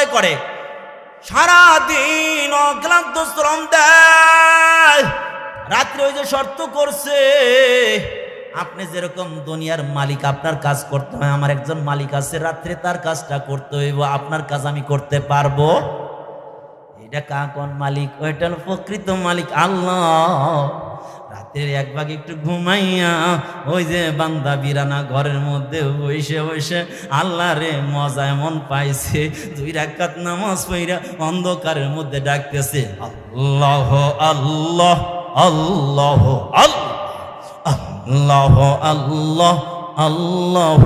আদায় করে। সারা দিন অক্লান্ত শ্রম দেয়। রাত্রে ওই যে শর্ত করছে, আপনি যেরকম দুনিয়ার মালিক, আপনার কাজ করতে হয়, আমার একজন মালিক আছে, রাত্রে তার কাজটা করতে হইব, আপনার কাজ আমি করতে পারব? এটা কাকন মালিক? ওইটার প্রকৃত মালিক, আল্লাহ। রাতের এক ভাগ একটু ঘুমাইয়া ওই যে বান্দা বিরানা ঘরের মধ্যে বসে বসে আল্লাহ রে মজা এমন পাইছে। দুই রাকাত নামাজ পইরা অন্ধকারের মধ্যে ডাকতেছে, আল্লাহ আল্লাহ আল্লাহ আল্লাহ আল্লাহ আল্লাহ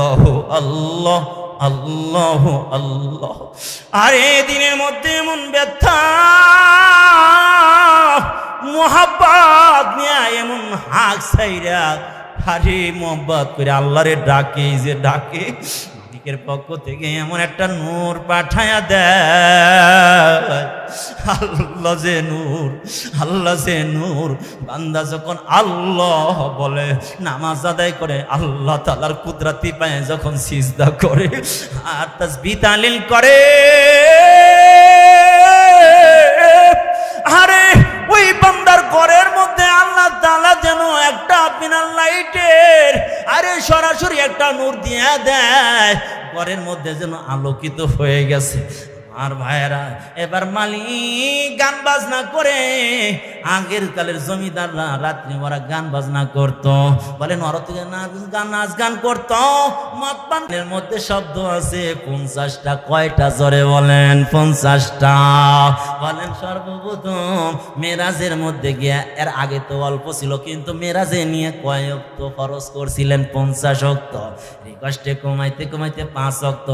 আল্লাহ আল্লাহ আল্লাহ আল্লাহ আর আরে দিনের মধ্যে এমন ব্যথা মোহাব্বত নিয়ে এমন হাক সাইরা আরে মোহাব্বত করে আল্লাহরে ডাকে, যে ডাকে মালিকের পক্ষ থেকে এমন একটা নূর পাঠায়া দেয়। আল্লাহ যে নূর, আল্লাহ যে নূর। বান্দা যখন আল্লাহ বলে, নামাজ আদায় করে, আল্লাহ তালার কুদরাতি পায়ে যখন সিজদা করে আর তাসবি তালিল করে একটা নূর দিয়ে দেয়, ঘরের মধ্যে যেন আলোকিত হয়ে গেছে। আর ভাইয়েরা, এবার মালিক গান বাজনা করে আগের কালের জমিদাররা রাত্রি ওরা গান বাজনা করতো। বলেন থেকে গান নাচ গান করতো। মতপানের মধ্যে শব্দ আছে, পঞ্চাশটা কয়টা জোরে বলেন, পঞ্চাশটা। বলেন, সর্বপ্রথম মেরাজের মধ্যে গিয়া, এর আগে তো অল্প ছিল, কিন্তু মেরাজে নিয়ে কয় অক্ত খরচ করছিলেন, পঞ্চাশ অক্ত। কষ্টে কমাইতে কমাইতে পাঁচ অক্ত।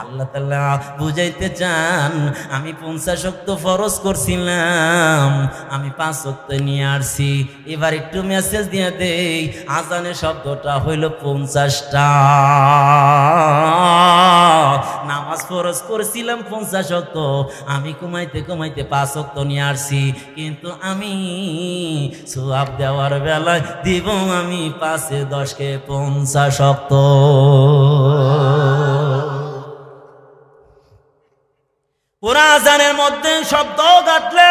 আল্লাহ তাল্লাহ বুঝাইতে চান, আমি পঞ্চাশ অক্ত ফরজ করছিলাম, আমি পাঁচ অক্ত নিয়ে আসছি। এবার একটু মেসেজ দিয়ে দেই, আজানের শব্দটা হইল পঞ্চাশটা। নামাজ ফরজ করেছিলাম পঞ্চাশ অক্ত আমি কমাইতে কমাইতে পাঁচ অক্ত নিয়ে আসছি। কিন্তু আমি সোয়াব দেওয়ার বেলায় দিব আমি পাঁচে দশকে পঞ্চাশ অক্ত আজানের মধ্যে শব্দ গাটলে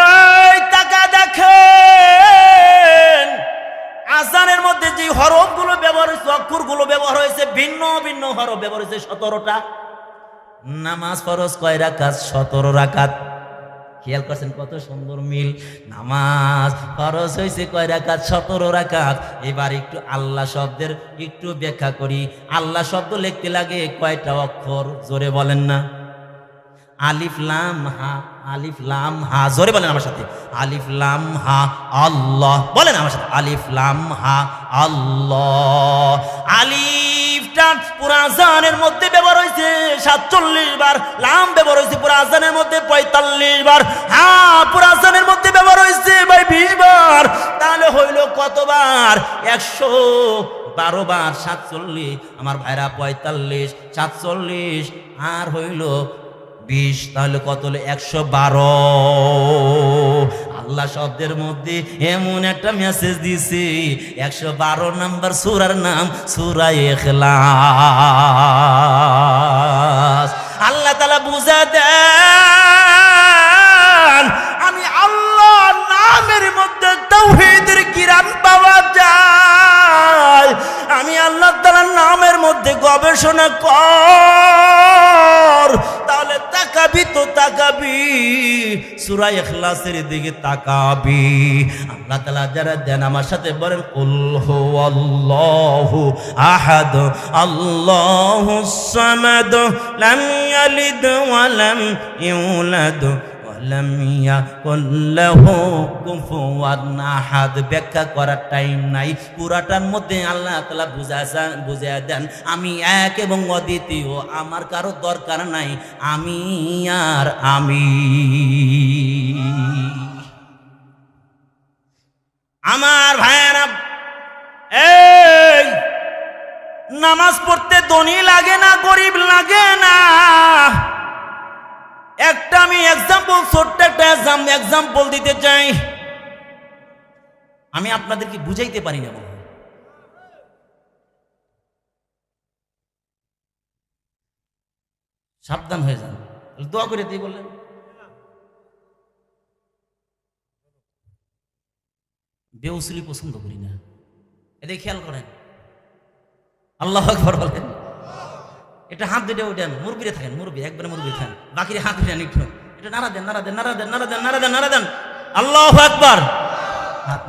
হরফগুলো ব্যবহার হয়েছে, অক্ষরগুলো ব্যবহার হয়েছে, ভিন্ন ভিন্ন হরফ ব্যবহার হয়েছে সতেরোটা। নামাজ ফরজ কয় রাকাত? সতেরো রাকাত। খেয়াল করছেন কত সুন্দর মিল। নামাজ ফরজ হয়েছে কয় রাকাত? সতেরো রাকাত। এবার একটু আল্লাহ শব্দের একটু ব্যাখ্যা করি। আল্লাহ শব্দ লিখতে লাগে কয়টা অক্ষর? জোরে বলেন না। আলিফ লাম হা, আলিফ লাম হা। জোরে বলেন আমার সাথে। আলিফ লাম হা, আল্লাহ। বলেন আমার সাথে। আলিফ লাম হা, আল্লাহ। আলিফটা পুরাজানের মধ্যে ব্যবহার হয়েছে। সাতচল্লিশ বার লাম ব্যবহার হয়েছে পুরাজানের মধ্যে, পঁয়তাল্লিশ বার। হ্যাঁ পুরাজানের মধ্যে ব্যবহার হয়েছে ভাই, বিশ বার। তাহলে হইল কতবার? একশো বারো বার। সাতচল্লিশ। আমার ভাইরা পঁয়তাল্লিশ, সাতচল্লিশ। আর হইল বিশ, তাহলে কত হলো? একশো বারো। আল্লাহ শব্দের মধ্যে এমন একটা মেসেজ দিছি, একশো বারো নাম্বার সুরার নাম সুরা এখলা আল্লাহ তালা বুঝা দেন সুরাই এখলাসের দিকে তাকাবি। আল্লাহ তালা যারা দেন, আমার সাথে বলেন উল্হ আল্লাহু আহাদ, আল্লাহু সামাদ, লাম ইয়ালিদ ওয়া লাম ইউলাদ। ওয়ালাম ইয়াকুল লাহু কুফুয়ান আহাদ ব্যাখ্যা করার টাইম নাই। পুরাটার মধ্যে আল্লাহ তাআলা বুঝাছেন বুঝিয়ে দেন, আমি এক এবং অদ্বিতীয়, আমার কারও দরকার নাই, আমি আর আমি। আমার ভাইয়েরা, এই নামাজ পড়তে ধনী লাগে না, গরিব লাগে না। একটা আমি এক্সাম্পল ছোট্ট একটা এক্সাম্পল দিতে চাই। আমি আপনাদেরকে বুঝাইতে পারি না সাবধান হয়ে যান। দোয়া করে দিই বললেন। বেউসুলি পছন্দ করি না। এদের খেয়াল করেন। আল্লাহ বলেন। এটা হাত দিতে উঠেন মুরবিরে থাকেন মুরবি একবারে মুরবি খান বাকিরে হাত উঠেন একটু। এটা নাড়া দেন নাড়া দেন নাড়া দেন নাড়া দেন নাড়া দেন নাড়া দেন। আল্লাহ আকবর। হাত।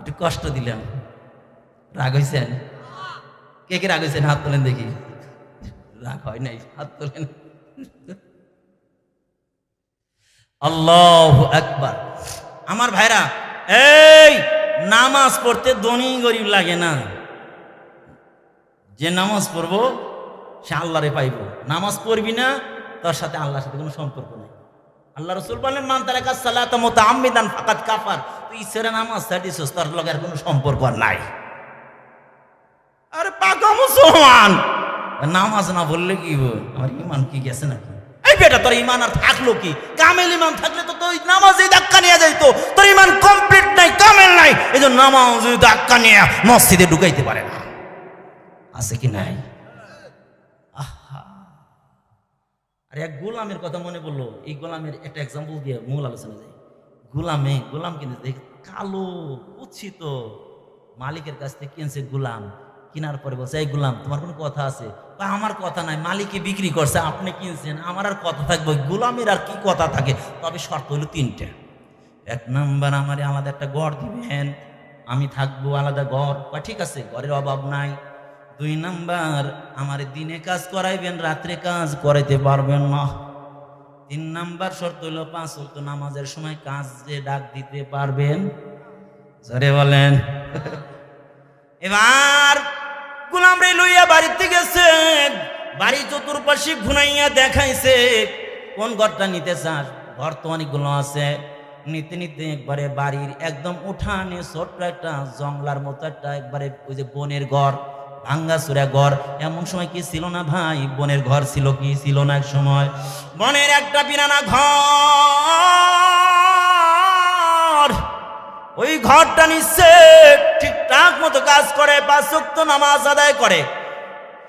একটু কষ্ট দিলাম রাগ হয়েছেন কে কে রাগ হয়েছেন হাত তোলেন দেখি। রাগ হয় নাই, হাত তোলেন। আল্লাহ একবার আমার ভাইরা, এই নামাজ পড়তে দনি গরিব লাগে না। যে নামাজ পড়ব সে আল্লাহরে পাইব। নামাজ পড়বি না, তার সাথে আল্লাহর সাথে কোনো সম্পর্ক নেই। আল্লাহ রসুল বলেন মান তারা কাজ সালাত মতো আমিদান ফাকাত কাফার। তুই ঈশ্বরের নামাজ ছাড়িস তার লগে আর কোনো সম্পর্ক নাই। আরে পাকা মুসলমান! নামাজ না বললে কি আমার ইমান কি, গেছে নাকি? এই বেটা, তোর ইমান আর থাকল কি? কামেল ইমান থাকলে তো তুই নামাজে ধাক্কা নিয়ে যাইতো। তোর ইমান কমপ্লিট নাই, কামেল নাই। এই জন্য নামাজ ধাক্কা নিয়ে মসজিদে ঢুকাইতে পারে না। আছে কি নাই? আর এক গোলামের কথা মনে পড়ল। এই গোলামের একটা এক্সাম্পল দিয়ে মূল আলোচনা যাই। গোলামে, গোলাম কিন্তু দেখ, কালো কুচ্ছিত মালিকের কাছ থেকে কিনছে গোলাম? কেনার পরে বলছে, এই গোলাম, তোমার কোনো কথা আছে? বা, আমার কথা নাই মালিকে বিক্রি করছে, আপনি কিনছেন, আমার আর কথা থাকবে। গোলামের আর কি কথা থাকে? তবে শর্ত হলো তিনটে। এক নাম্বার, আমার আলাদা একটা ঘর দিবেন। আমি থাকব আলাদা ঘর। বা, ঠিক আছে, ঘরের অভাব নাই। দুই নাম্বার, আমার দিনে কাজ করাইবেন, রাত্রে কাজ করাইতে পারবেন না। তিন নাম্বার শর্ত হলো পাঁচ ওয়াক্ত নামাজের সময় কাজ ডাক দিতে পারবেন। জরে বলেন। এবার গুলাম রে লইয়া বাড়িতে গেছে, বাড়ি চতুর্পাশে ঘুনাইয়া দেখাইছে, কোন ঘরটা নিতে চাস? ঘর তো অনেকগুলো আছে। নিতে নিতে একবারে বাড়ির একদম উঠানে ছোট্ট একটা জংলার মতো একটা একবারে ওই যে বনের ঘর। ভাঙ্গা সুরা ঘর। এমন সময় কি ছিল না ভাই? বনের ঘর ছিল কি? ছিল না এক সময়। বনের একটা বিরানা ঘর। ওই ঘরটা নিচ্ছে ঠিকঠাক মতো কাজ করে পাঁচক্ত নামাজ আদায় করে।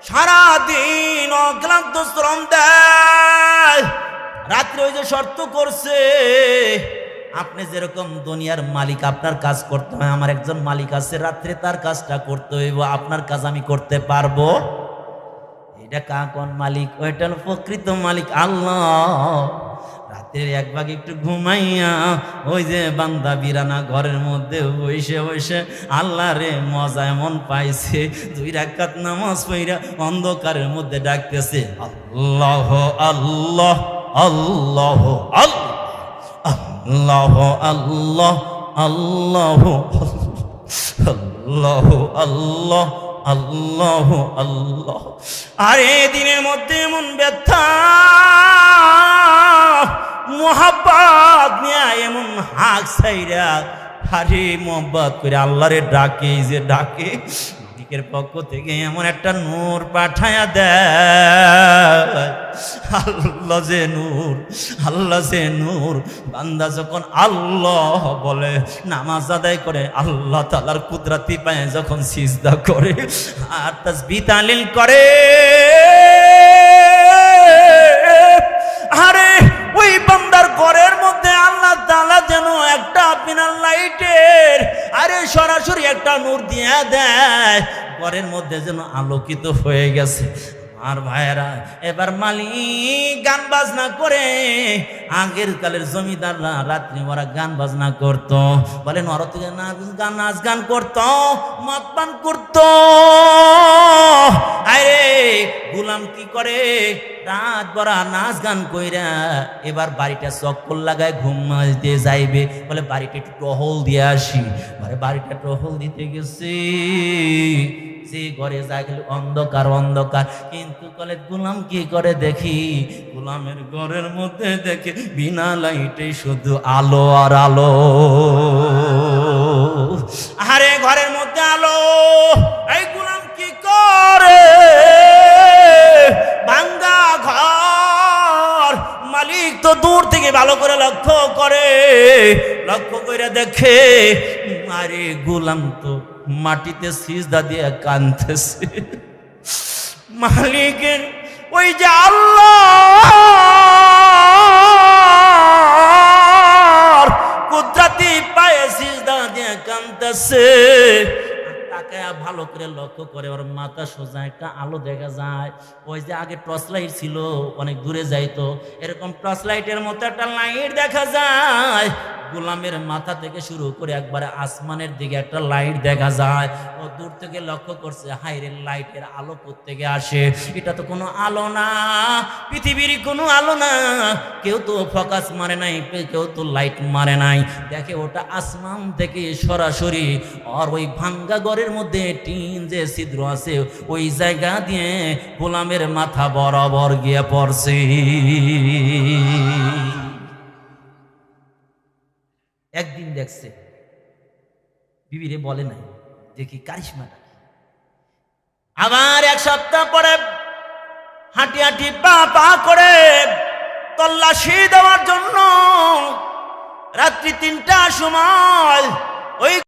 সারাদিন অক্লান্ত শ্রম দেয়। রাত্রে ওই যে শর্ত করছে আপনি যেরকম দুনিয়ার মালিক, আপনার কাজ করতে হয়, আমার একজন মালিক আছে, রাত্রে তার কাজটা করতে হইব, আপনার কাজ আমি করতে পারব? এটা কা কোন মালিক? ওইটা প্রকৃত মালিক, আল্লাহ। রাতের এক ভাগে একটু ঘুমাইয়া, ওই যে বান্দা বিরানা ঘরের মধ্যে বসে বসে আল্লাহ রে মজা এমন পাইছে, দুই রাকাত নামাজ পইরা অন্ধকারের মধ্যে ডাকতেছে, আল্লাহ আল্লাহ আল্লাহ আল্লাহ। আল্লাহ আল্লাহ আল্লাহ আল্লাহ আল্লাহ আল্লাহ আল্লাহ। আরে দিনের মধ্যে এমন ব্যথা, মোহাব্বাত নিয়ে এমন হাক সাইরা আরে মোহাব্বত করে আল্লাহরে ডাকে যে ডাকে। মালিকের পক্ষ থেকে এমন একটা নূর পাঠায়া দেয়। যে নূর, আল্লাহ যে নূর। বান্দা যখন আল্লাহ বলে, নামাজ আদায় করে, আল্লাহ তালার কুদরাতি পায় যখন সিজদা করে আর তাসবি তালিল করে, আরে ওই বান্দার ঘরের মধ্যে আল্লাহ তালা যেন একটা বিনার লাইটের, আরে সরাসরি একটা নূর দিয়ে দেয়। ঘরের মধ্যে যেন আলোকিত হয়ে গেছে। আর ভাইয়েরা, এবার মালিক গান বাজনা করে, আগের কালের জমিদাররা রাত্রি ওরা গান বাজনা করত। বলেন, ওর থেকে নাচ গান নাচ গান করত, মদ পান করত। আরে গুলাম কি করে? রাত বড়া নাচ গান কইরা এবার বাড়িটা চক্কর লাগায় ঘুম দিয়ে যাইবে। বলে, বাড়িটা একটু টহল দিয়ে আসি। মানে বাড়িটা টহল দিতে গেছে। যে ঘরে যা গেলে অন্ধকার অন্ধকার। কিন্তু কলে, গুলাম কি করে দেখি? গোলামের ঘরের মধ্যে দেখে বিনা লাইটে শুধু আলো আর আলো। তো দূর থেকে ভালো করে লক্ষ্য করে। লক্ষ্য করে দেখে, আরে গোলাম তো মাটিতে সিজদা দিয়ে কানতেছে মালিকের ওই যে আল্লাহ, কুদরাতি পায়ে সিজদা দিয়ে কানতেছে লক্ষ্য করে, ওর মাথা সোজা একটা আলো দেখা যায়। ওই যে আগে টর্চ লাইট ছিল, অনেক দূরে যাইতো, এরকম টর্চ লাইটের মতো একটা লাইট দেখা যায়। গোলামের মাথা থেকে শুরু করে একবারে আসমানের দিকে একটা লাইট দেখা যায়। ও দূর থেকে লক্ষ্য করছে হাইরের লাইটের আলো থেকে আসে? এটা তো কোনো আলো না, পৃথিবীর কোনো আলো না। কেউ তো ফোকাস মারে নাই, কেউ তো লাইট মারে নাই। দেখে ওটা আসমান থেকে সরাসরি, আর ওই ভাঙ্গা ঘরের মধ্যে টিন যে ছিদ্র আছে, ওই জায়গা দিয়ে গোলামের মাথা বরাবর গিয়ে পড়ছে একদিন দেখছে, বিবিরে বলে নাই, দেখি কারিশমাটা। আবার এক সপ্তাহ পরে হাঁটি হাঁটি পা পা করে তল্লাশি দেওয়ার জন্য রাত্রি তিনটা সময় ওই